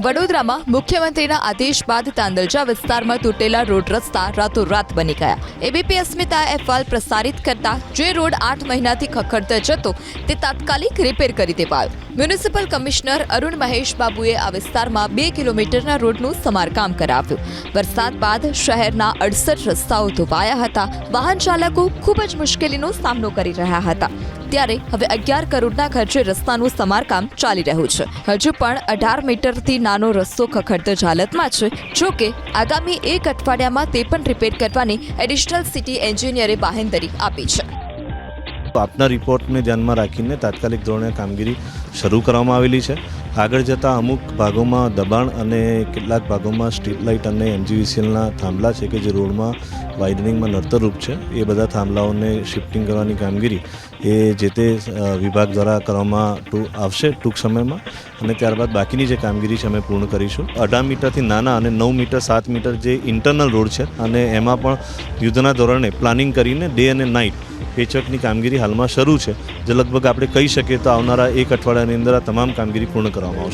વડોદરામાં મુખ્યમંત્રીના આદેશ બાદ તાંદલજા વિસ્તારમાં તૂટેલા રોડ રસ્તા રાતોરાત બની ગયા. એબીપી અસ્મિતા અહેવાલ પ્રસારિત કરતા જે રોડ આઠ મહિનાથી ખખડતો જતો, તે તાત્કાલિક રિપેર કરી દેવાયો. મ્યુનિસિપલ કમિશનર અરુણ મહેશ બાબુએ આ વિસ્તારમાં બે કિલોમીટરના રોડનું સમારકામ કરાવ્યું. વરસાદ બાદ શહેરના અડસઠ રસ્તાઓ ધોવાયા હતા. વાહન ચાલકો ખૂબ જ મુશ્કેલીનો સામનો કરી રહ્યા હતા. ત્યારે હવે અગિયાર કરોડના ખર્ચે રસ્તાનું સમારકામ ચાલી રહ્યું છે. હજુ પણ અઢાર મીટરથી નાનો રસ્તો ખખડત હાલતમાં છે. જો કે, આગામી એક અઠવાડિયામાં તે પણ રિપેર કરવાની એડિશનલ સિટી એન્જિનિયરે બાહેંધરી આપી છે. આપના રિપોર્ટને ધ્યાનમાં રાખીને તાત્કાલિક ધોરણે કામગીરી શરૂ કરવામાં આવેલી છે. આગળ જતાં અમુક ભાગોમાં દબાણ અને કેટલાક ભાગોમાં સ્ટ્રીટ લાઇટ અને એમજીવીસીએલના થાંભલા છે કે જે રોડમાં વાઇડનિંગમાં નડતરરૂપ છે. એ બધા થાંભલાઓને શિફ્ટિંગ કરવાની કામગીરી એ જે તે વિભાગ દ્વારા કરવામાં આવશે ટૂંક સમયમાં અને ત્યારબાદ બાકીની જે કામગીરી છે અમે પૂર્ણ કરીશું. અઢાર મીટરથી નાના અને નવ મીટર, સાત મીટર જે ઇન્ટરનલ રોડ છે અને એમાં પણ યુદ્ધના ધોરણે પ્લાનિંગ કરીને ડે અને નાઇટ પેચકની કામગીરી હાલમાં શરૂ છે. જે લગભગ આપણે કહી શકીએ તો આવનારા એક અઠવાડિયાની અંદર આ તમામ કામગીરી પૂર્ણ કરવામાં આવશે.